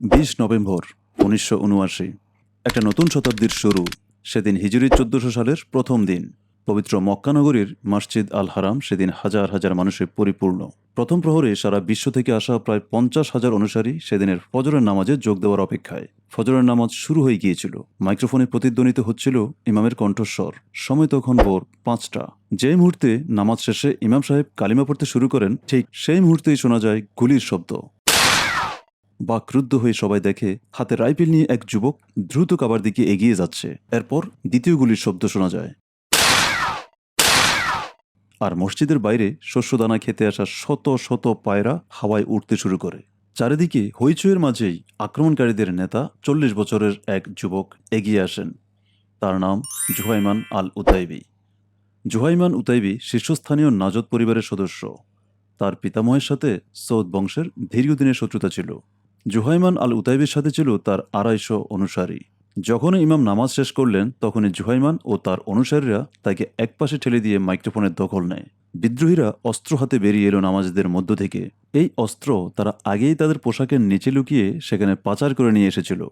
বিশ নভেম্বর উনিশশো উনআশি, একটা নতুন শতাব্দীর শুরু, সেদিন হিজরি চোদ্দশো সালের প্রথম দিন। পবিত্র মক্কানগরীর মসজিদ আল হারাম সেদিন হাজার হাজার মানুষে পরিপূর্ণ। প্রথম প্রহরে সারা বিশ্ব থেকে আসা প্রায় পঞ্চাশ হাজার অনুসারী সেদিনের ফজরের নামাজে যোগ দেওয়ার অপেক্ষায়। ফজরের নামাজ শুরু হয়ে গিয়েছিল। মাইক্রোফোনে প্রতিধ্বনিত হচ্ছিল ইমামের কণ্ঠস্বর। সময় তখন ভোর পাঁচটা। যে মুহূর্তে নামাজ শেষে ইমাম সাহেব কালিমা পড়তে শুরু করেন, ঠিক সেই মুহূর্তেই শোনা যায় গুলির শব্দ। বা ক্রুদ্ধ হয়ে সবাই দেখে হাতে রাইফেল নিয়ে এক যুবক দ্রুত কাবার দিকে এগিয়ে যাচ্ছে। এরপর দ্বিতীয় গুলির শব্দ শোনা যায়। আর মসজিদের বাইরে শস্যদানা খেতে আসা শত শত পায়রা হাওয়ায় উঠতে শুরু করে। চারিদিকে হইচইয়ের মাঝেই আক্রমণকারীদের নেতা চল্লিশ বছরের এক যুবক এগিয়ে আসেন। তার নাম জুহাইমান আল উতাইবি জুহাইমান উতাইবি শীর্ষস্থানীয় নাজদ পরিবারের সদস্য। তার পিতামহের সাথে সৌদ বংশের দীর্ঘদিনের শত্রুতা ছিল। জুহাইমান আল উতাইবের সাথে ছিল তার আড়াইশো অনুসারী। যখন ইমাম নামাজ শেষ করলেন, তখনই জুহাইমান ও তার অনুসারীরা তাকে একপাশে ঠেলে দিয়ে মাইক্রোফোনের দখল নেয়। বিদ্রোহীরা অস্ত্র হাতে বেরিয়ে এলো নামাজদের মধ্য থেকে। এই অস্ত্র তারা আগেই তাদের পোশাকের নিচে লুকিয়ে সেখানে পাচার করে নিয়ে এসেছিল।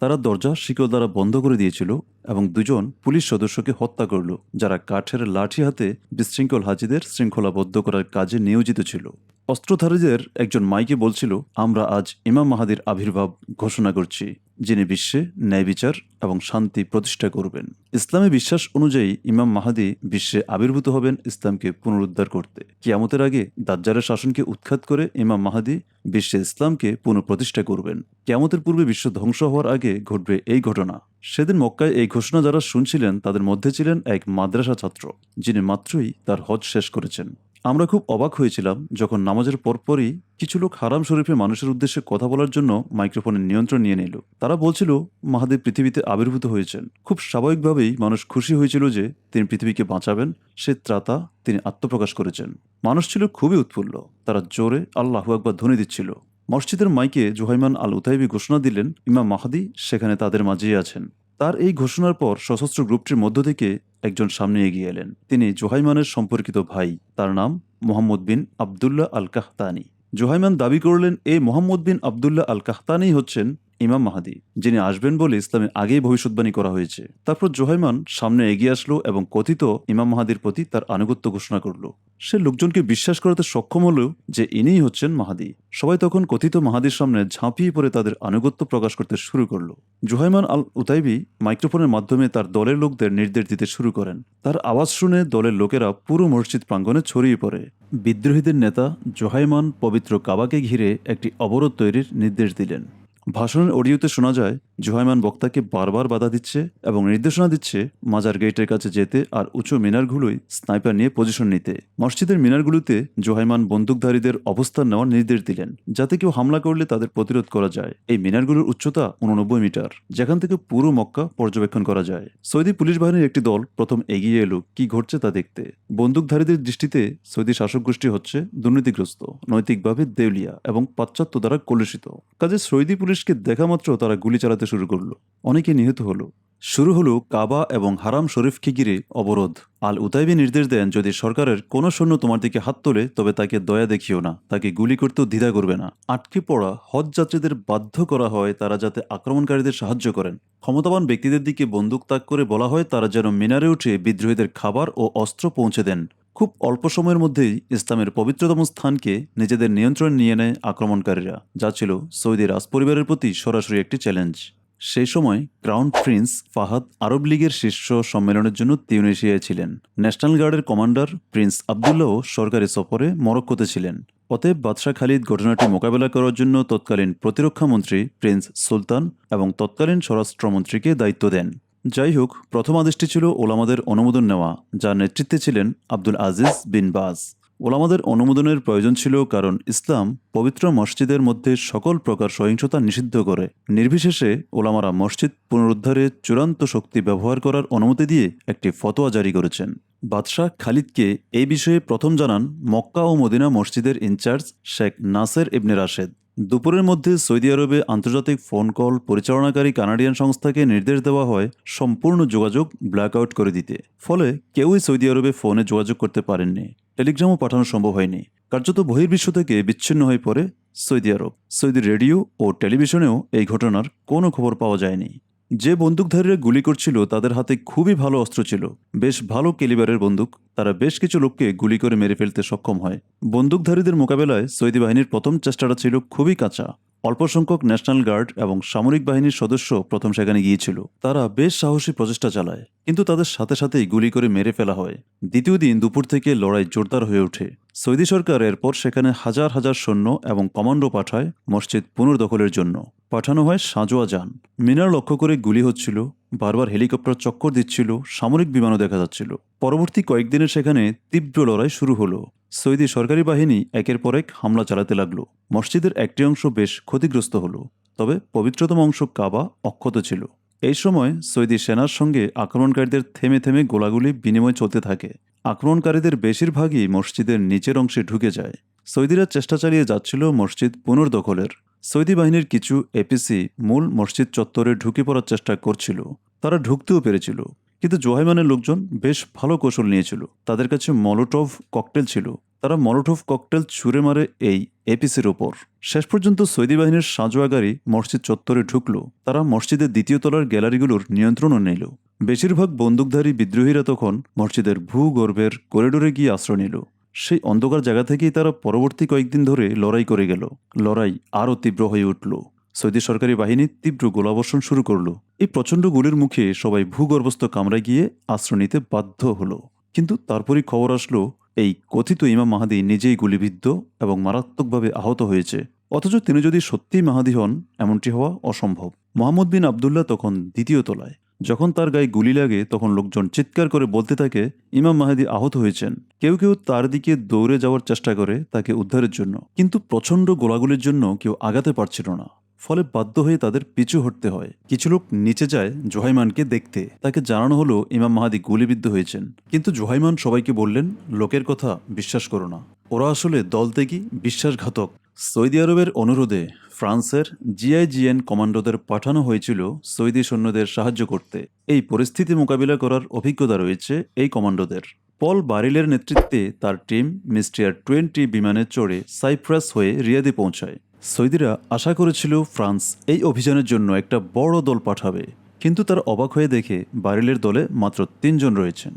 তারা দরজা শিকল দ্বারা বন্ধ করে দিয়েছিল এবং দুজন পুলিশ সদস্যকে হত্যা করল, যারা কাঠের লাঠি হাতে বিশৃঙ্খল হাজিদের শৃঙ্খলাবদ্ধ করার কাজে নিয়োজিত ছিল। অস্ত্রধারীদের একজন মাইকে বলছিল, আমরা আজ ইমাম মাহাদির আবির্ভাব ঘোষণা করছি, যিনি বিশ্বে ন্যায় বিচার এবং শান্তি প্রতিষ্ঠা করবেন। ইসলামে বিশ্বাস অনুযায়ী ইমাম মাহাদি বিশ্বে আবির্ভূত হবেন ইসলামকে পুনরুদ্ধার করতে। কিয়ামতের আগে দাজ্জারের শাসনকে উৎখাত করে ইমাম মাহাদি বিশ্বে ইসলামকে পুনঃপ্রতিষ্ঠা করবেন। কিয়ামতের পূর্বে বিশ্ব ধ্বংস হওয়ার আগে ঘটবে এই ঘটনা। সেদিন মক্কায় এই ঘোষণা যারা শুনছিলেন, তাদের মধ্যে ছিলেন এক মাদ্রাসা ছাত্র, যিনি মাত্রই তার হজ শেষ করেছেন। আমরা খুব অবাক হয়েছিলাম যখন নামাজের পরপরই কিছু লোক হারাম শরীফে মানুষের উদ্দেশ্যে কথা বলার জন্য মাইক্রোফোনের নিয়ন্ত্রণ নিয়ে নিল। তারা বলছিল মাহাদেব পৃথিবীতে আবির্ভূত হয়েছেন। খুব স্বাভাবিকভাবেই মানুষ খুশি হয়েছিল যে তিনি পৃথিবীকে বাঁচাবেন, সে ত্রাতা তিনি আত্মপ্রকাশ করেছেন। মানুষ ছিল খুবই উৎফুল্ল। তারা জোরে আল্লাহ একবার ধ্বনি দিচ্ছিল। মসজিদের মাইকে জুহাইমান আল উতাইবি ঘোষণা দিলেন, ইমাম মাহাদি সেখানে তাদের মাঝেই আছেন। তার এই ঘোষণার পর সশস্ত্র গ্রুপটির মধ্য থেকে একজন সামনে এগিয়ে এলেন। তিনি জোহাইমানের সম্পর্কিত ভাই। তার নাম Mohammad bin Abdullah al Qahtani Juhayman দাবি করলেন এই Mohammad bin Abdullah al Qahtani হচ্ছেন ইমাম মাহাদি, যিনি আসবেন বলে ইসলামে আগেই ভবিষ্যৎবাণী করা হয়েছে। তারপর জোহাইমান সামনে এগিয়ে আসলো এবং কথিত ইমাম মাহাদির প্রতি তার আনুগত্য ঘোষণা করল। সে লোকজনকে বিশ্বাস করাতে সক্ষম হলো যে ইনিই হচ্ছেন মাহাদি। সবাই তখন কথিত মাহাদির সামনে ঝাঁপিয়ে পড়ে তাদের আনুগত্য প্রকাশ করতে শুরু করল। জুহাইমান আল উতাইবি মাইক্রোফোনের মাধ্যমে তার দলের লোকদের নির্দেশ দিতে শুরু করেন। তার আওয়াজ শুনে দলের লোকেরা পুরো মসজিদ প্রাঙ্গণে ছড়িয়ে পড়ে। বিদ্রোহীদের নেতা জোহাইমান পবিত্র কাবাকে ঘিরে একটি অবরোধ তৈরির নির্দেশ দিলেন। ভাষণের অডিওতে শোনা যায় জোহাইমান বক্তাকে বারবার বাধা দিচ্ছে এবং নির্দেশনা দিচ্ছে মাজার গেটের কাছে যেতে আর উঁচু মিনারগুলোই স্নাইপার নিয়ে পজিশন নিতে। মসজিদের মিনারগুলোতে জোহাইমান বন্দুকধারীদের অবস্থান নেওয়ার নির্দেশ দিলেন, যাতে কেউ হামলা করলে তাদের প্রতিরোধ করা যায়। এই মিনারগুলোর উচ্চতা উননব্বই মিটার, যেখান থেকে পুরো মক্কা পর্যবেক্ষণ করা যায়। সৌদি পুলিশ বাহিনীর একটি দল প্রথম এগিয়ে এলো, কি ঘটছে তা দেখতে। বন্দুকধারীদের দৃষ্টিতে সৌদি শাসক গোষ্ঠী হচ্ছে দুর্নীতিগ্রস্ত, নৈতিকভাবে দেউলিয়া এবং পাশ্চাত্য দ্বারা কলুষিত। কাজে সৌদি পুলিশকে দেখা মাত্র তারা গুলি চালাতে শুরু করল। অনেকে নিহত হলো। শুরু হলো কাবা এবং হারাম শরীফকে ঘিরে অবরোধ। আল উতাইবি নির্দেশ দেন, যদি সরকারের কোনো সৈন্য তোমার দিকে হাত তোলে, তবে তাকে দয়া দেখিও না। তাকে গুলি করতেও দ্বিধা করবে না। আটকে পড়া হজ যাত্রীদের বাধ্য করা হয় তারা যাতে আক্রমণকারীদের সাহায্য করেন। ক্ষমতাবান ব্যক্তিদের দিকে বন্দুক তাক করে বলা হয়, তারা যেন মিনারে উঠে বিদ্রোহীদের খাবার ও অস্ত্র পৌঁছে দেন। খুব অল্প সময়ের মধ্যেই ইসলামের পবিত্রতম স্থানকে নিজেদের নিয়ন্ত্রণ নিয়ে নেয় আক্রমণকারীরা। যা ছিল সৌদি রাজপরিবারের প্রতি সরাসরি একটি চ্যালেঞ্জ। সেই সময় ক্রাউন প্রিন্স ফাহাদ আরব লীগের শীর্ষ সম্মেলনের জন্য তিউনেশিয়ায় ছিলেন। ন্যাশনাল গার্ডের কমান্ডার প্রিন্স আবদুল্লাহ সরকারি সফরে মরক্কোতে ছিলেন। অতএব বাদশাহ খালিদ ঘটনাটি মোকাবেলা করার জন্য তৎকালীন প্রতিরক্ষা মন্ত্রী প্রিন্স সুলতান এবং তৎকালীন স্বরাষ্ট্রমন্ত্রীকে দায়িত্ব দেন। যাই হোক, প্রথম আদেশটি ছিল ওলামাদের অনুমোদন নেওয়া, যার নেতৃত্বে ছিলেন আব্দুল আজিজ বিন বাজ। ওলামাদের অনুমোদনের প্রয়োজন ছিল কারণ ইসলাম পবিত্র মসজিদের মধ্যে সকল প্রকার সহিংসতা নিষিদ্ধ করে। নির্বিশেষে ওলামারা মসজিদ পুনরুদ্ধারে চূড়ান্ত শক্তি ব্যবহার করার অনুমতি দিয়ে একটি ফতোয়া জারি করেছেন। বাদশাহ খালিদকে এই বিষয়ে প্রথম জানান মক্কা ও মদিনা মসজিদের incharge Sheikh Nasser ibn Rashed. দুপুরের মধ্যে সৌদি আরবে আন্তর্জাতিক ফোন কল পরিচালনাকারী কানাডিয়ান সংস্থাকে নির্দেশ দেওয়া হয় সম্পূর্ণ যোগাযোগ ব্ল্যাকআউট করে দিতে। ফলে কেউই সৌদি আরবে ফোনে যোগাযোগ করতে পারেননি। টেলিগ্রামও পাঠানো সম্ভব হয়নি। কার্যত বহির্বিশ্ব থেকে বিচ্ছিন্ন হয়ে পড়ে সৌদি আরব। সৌদি রেডিও ও টেলিভিশনেও এই ঘটনার কোনো খবর পাওয়া যায়নি। যে বন্দুকধারীরা গুলি করছিল তাদের হাতে খুবই ভালো অস্ত্র ছিল। বেশ ভালো কেলিবারের বন্দুক। তারা বেশ কিছু লোককে গুলি করে মেরে ফেলতে সক্ষম হয়। বন্দুকধারীদের মোকাবেলায় সৌদি বাহিনীর প্রথম চেষ্টাটা ছিল খুবই কাঁচা। অল্প সংখ্যক ন্যাশনাল গার্ড এবং সামরিক বাহিনীর সদস্য প্রথম সেখানে গিয়েছিল। তারা বেশ সাহসী প্রচেষ্টা চালায়, কিন্তু তাদের সাথে সাথেই গুলি করে মেরে ফেলা হয়। দ্বিতীয় দিন দুপুর থেকে লড়াই জোরদার হয়ে ওঠে। সৌদি সরকার এরপর সেখানে হাজার হাজার সৈন্য এবং কমান্ডো পাঠায় মসজিদ পুনর্দখলের জন্য। পাঠানো হয় সাঁজোয়া যান। মিনার লক্ষ্য করে গুলি হচ্ছিল, বারবার হেলিকপ্টার চক্কর দিচ্ছিল, সামরিক বিমানও দেখা যাচ্ছিল। পরবর্তী কয়েকদিনে সেখানে তীব্র লড়াই শুরু হলো। সৌদি সরকারি বাহিনী একের পর এক হামলা চালাতে লাগল। মসজিদের একটি অংশ বেশ ক্ষতিগ্রস্ত হলো, তবে পবিত্রতম অংশ কাবা অক্ষত ছিল। এই সময় সৌদি সেনার সঙ্গে আক্রমণকারীদের থেমে থেমে গোলাগুলি বিনিময় চলতে থাকে। আক্রমণকারীদের বেশিরভাগই মসজিদের নিচের অংশে ঢুকে যায়। সৌদিরা চেষ্টা চালিয়ে যাচ্ছিল মসজিদ পুনর্দখলের। সৌদি বাহিনীর কিছু এপিসি মূল মসজিদ চত্বরে ঢুকে পড়ার চেষ্টা করছিল। তারা ঢুকতেও পেরেছিল। কিন্তু জোহাইমানের লোকজন বেশ ভালো কৌশল নিয়েছিল। তাদের কাছে মলোটভ ককটেল ছিল। তারা মলোটভ ককটেল ছুঁড়ে মারে এই এপিসির ওপর। শেষ পর্যন্ত সৌদি বাহিনীর সাঁজোয়া গাড়ি মসজিদ চত্বরে ঢুকল। তারা মসজিদের দ্বিতীয় তলার গ্যালারিগুলোর নিয়ন্ত্রণও নিল। বেশিরভাগ বন্দুকধারী বিদ্রোহীরা তখন মসজিদের ভূগর্ভের করিডোরে গিয়ে আশ্রয় নিল। সেই অন্ধকার জায়গা থেকেই তারা পরবর্তী কয়েকদিন ধরে লড়াই করে গেল। লড়াই আরও তীব্র হয়ে উঠল। সৌদি সরকারি বাহিনী তীব্র গোলাবর্ষণ শুরু করল। এই প্রচণ্ড গুলির মুখে সবাই ভূগর্ভস্থ কামরায় গিয়ে আশ্রয় নিতে বাধ্য হলো। কিন্তু তারপরই খবর আসলো, এই কথিত ইমাম মাহাদি নিজেই গুলিবিদ্ধ এবং মারাত্মকভাবে আহত হয়েছে। অথচ তিনি যদি সত্যিই মাহাদি হন, এমনটি হওয়া অসম্ভব। মোহাম্মদ বিন আবদুল্লাহ তখন দ্বিতীয় তলায়। যখন তার গায়ে গুলি লাগে, তখন লোকজন চিৎকার করে বলতে থাকে, ইমাম মাহাদি আহত হয়েছেন। কেউ কেউ তার দিকে দৌড়ে যাওয়ার চেষ্টা করে তাকে উদ্ধারের জন্য। কিন্তু প্রচণ্ড গোলাগুলির জন্য কেউ আগাতে পারছিল না। ফলে বাধ্য হয়ে তাদের পিছু হটতে হয়। কিছু লোক নিচে যায় জোহাইমানকে দেখতে। তাকে জানানো হলো ইমাম মাহাদি গুলিবিদ্ধ হয়েছেন। কিন্তু জোহাইমান সবাইকে বললেন, লোকের কথা বিশ্বাস করো না। ওরা আসলে দলত্যাগী, বিশ্বাসঘাতক। সৌদি আরবের অনুরোধে ফ্রান্সের জিআইজিএন কমান্ডোদের পাঠানো হয়েছিল সৌদি সৈন্যদের সাহায্য করতে। এই পরিস্থিতি মোকাবিলা করার অভিজ্ঞতা রয়েছে এই কমান্ডোদের। পল বারিলের নেতৃত্বে তার টিম মিস্টিয়ার টোয়েন্টি বিমানে চড়ে সাইপ্রাস হয়ে রিয়াদে পৌঁছায়। সৌদিরা আশা করেছিল ফ্রান্স এই অভিযানের জন্য একটা বড় দল পাঠাবে, কিন্তু তার অবাক হয়ে দেখে বারিলের দলে মাত্র তিনজন রয়েছেন।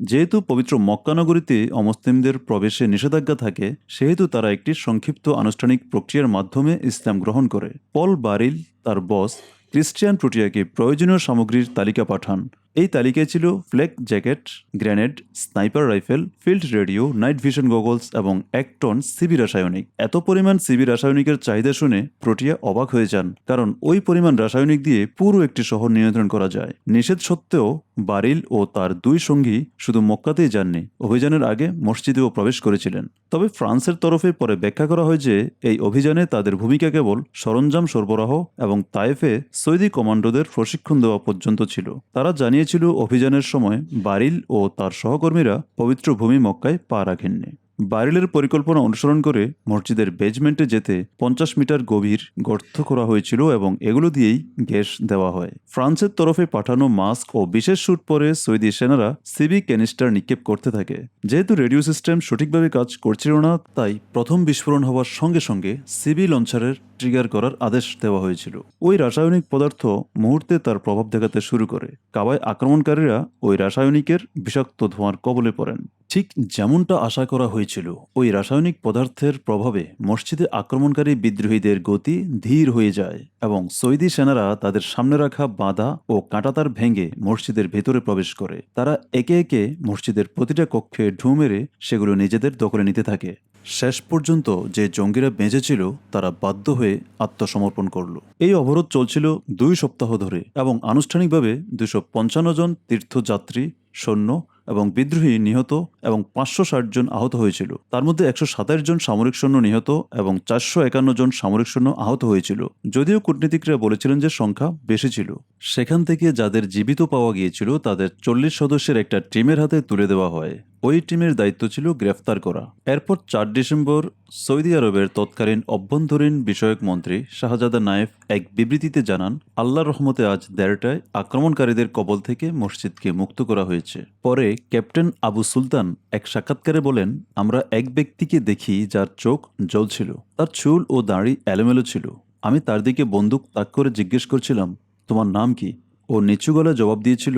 যেহেতু পবিত্র মক্কানগরীতে অমুসলিমদের প্রবেশে নিষেধাজ্ঞা থাকে, সেহেতু তারা একটি সংক্ষিপ্ত আনুষ্ঠানিক প্রক্রিয়ার মাধ্যমে ইসলাম গ্রহণ করে। পল বারিল, তার বস, ক্রিস্টিয়ান প্রোটিয়াকে প্রয়োজনীয় সামগ্রীর তালিকা পাঠান। এই তালিকায় ছিল flak, jacket, grenade, sniper rifle, field radio, night vision goggles এবং এক টন সিবি রাসায়নিক। এত পরিমাণ সিবি রাসায়নিকের চাহিদা শুনে প্রোটিয়া অবাক হয়ে যান, কারণ ওই পরিমাণ রাসায়নিক দিয়ে পুরো একটি শহর নিয়ন্ত্রণ করা যায়। নিষেধ সত্ত্বেও বারিল ও তার দুই সঙ্গী শুধু মক্কাতেই যাননি, অভিযানের আগে মসজিদেও প্রবেশ করেছিলেন। তবে ফ্রান্সের তরফে পরে ব্যাখ্যা করা হয় যে, এই অভিযানে তাদের ভূমিকা কেবল সরঞ্জাম সরবরাহ এবং তায়েফে সৌদি কমান্ডোদের প্রশিক্ষণ দেওয়া পর্যন্ত ছিল। তারা জানিয়েছিল, অভিযানের সময় বারিল ও তার সহকর্মীরা পবিত্র ভূমি মক্কায় পা রাখেননি। বারিলের পরিকল্পনা অনুসরণ করে মসজিদের বেজমেন্টে যেতে পঞ্চাশ মিটার গভীর গর্ত করা হয়েছিল এবং এগুলো দিয়েই গ্যাস দেওয়া হয়। ফ্রান্সের তরফে পাঠানো মাস্ক ও বিশেষ স্যুট পরে সৌদি সেনারা সিবি ক্যানিস্টার নিক্ষেপ করতে থাকে। যেহেতু রেডিও সিস্টেম সঠিকভাবে কাজ করছিল না, তাই প্রথম বিস্ফোরণ হওয়ার সঙ্গে সঙ্গে সিবি লঞ্চারের ট্রিগার করার আদেশ দেওয়া হয়েছিল। ওই রাসায়নিক পদার্থ মুহূর্তে তার প্রভাব দেখাতে শুরু করে। কাবায় আক্রমণকারীরা ওই রাসায়নিকের বিষাক্ত ধোঁয়ার কবলে পড়েন। ঠিক যেমনটা আশা করা হয়েছিল, ওই রাসায়নিক পদার্থের প্রভাবে মসজিদে আক্রমণকারী বিদ্রোহীদের গতি ধীর হয়ে যায় এবং সৌদি সেনারা তাদের সামনে রাখা বাঁধা ও কাঁটাতার ভেঙে মসজিদের ভেতরে প্রবেশ করে। তারা একে একে মসজিদের প্রতিটা কক্ষে ঢু মেরে সেগুলো নিজেদের দখলে নিতে থাকে। শেষ পর্যন্ত যে জঙ্গিরা বেঁচেছিল, তারা বাধ্য হয়ে আত্মসমর্পণ করল। এই অবরোধ চলছিল দুই সপ্তাহ ধরে এবং আনুষ্ঠানিকভাবে দুশো পঞ্চান্ন জন তীর্থযাত্রী, সৈন্য এবং বিদ্রোহী নিহত এবং পাঁচশো ষাট জন আহত হয়েছিল। তার মধ্যে একশো সাতাশ জন সামরিক সৈন্য নিহত এবং চারশো একান্ন জন সামরিক সৈন্য আহত হয়েছিল। যদিও কূটনীতিকরা বলেছিলেন যে সংখ্যা বেশি ছিল। সেখান থেকে যাদের জীবিত পাওয়া গিয়েছিল, তাদের চল্লিশ সদস্যের একটা টিমের হাতে তুলে দেওয়া হয়। ওই টিমের দায়িত্ব ছিল গ্রেফতার করা। এরপর চার ডিসেম্বর সৌদি আরবের তৎকালীন অভ্যন্তরীণ বিষয়ক মন্ত্রী শাহজাদা নায়েফ এক বিবৃতিতে জানান, আল্লাহর রহমতে আজ দেড়টায় আক্রমণকারীদের কবল থেকে মসজিদকে মুক্ত করা হয়েছে। পরে ক্যাপ্টেন আবু সুলতান এক সাক্ষাৎকারে বলেন, আমরা এক ব্যক্তিকে দেখি যার চোখ জ্বলছিল, তার চুল ও দাড়ি এলোমেলো ছিল। আমি তার দিকে বন্দুক তাক করে জিজ্ঞেস করছিলাম, তোমার নাম কি ও নিচু গলায় জবাব দিয়েছিল,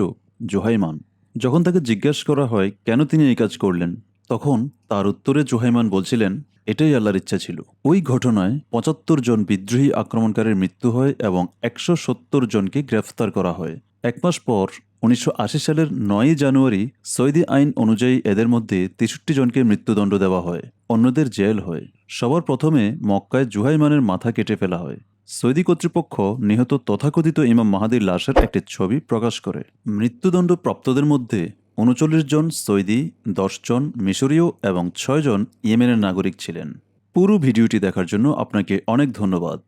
জোহাইমান। যখন তাকে জিজ্ঞাসা করা হয়, কেন তিনি এই কাজ করলেন? তখন তার উত্তরে জোহাইমান বলছিলেন, এটাই আল্লাহর ইচ্ছা ছিল। ওই ঘটনায় পঁচাত্তর জন বিদ্রোহী আক্রমণকারীর মৃত্যু হয় এবং একশো সত্তর জনকে গ্রেফতার করা হয়। এক মাস পর, উনিশশো আশি সালের নয়ই জানুয়ারি সৌদি আইন অনুযায়ী এদের মধ্যে তেষট্টি জনকে মৃত্যুদণ্ড দেওয়া হয়, অন্যদের জেল হয়। সবার প্রথমে মক্কায় জুহাইমানের মাথা কেটে ফেলা হয়। সৌদি কর্তৃপক্ষ নিহত তথাকথিত ইমাম মাহাদির লাশের একটি ছবি প্রকাশ করে। মৃত্যুদণ্ড প্রাপ্তদের মধ্যে উনচল্লিশ জন সৌদি, দশ জন মিশরীয় এবং ছয় জন ইয়েমেনের নাগরিক ছিলেন। পুরো ভিডিওটি দেখার জন্য আপনাকে অনেক ধন্যবাদ।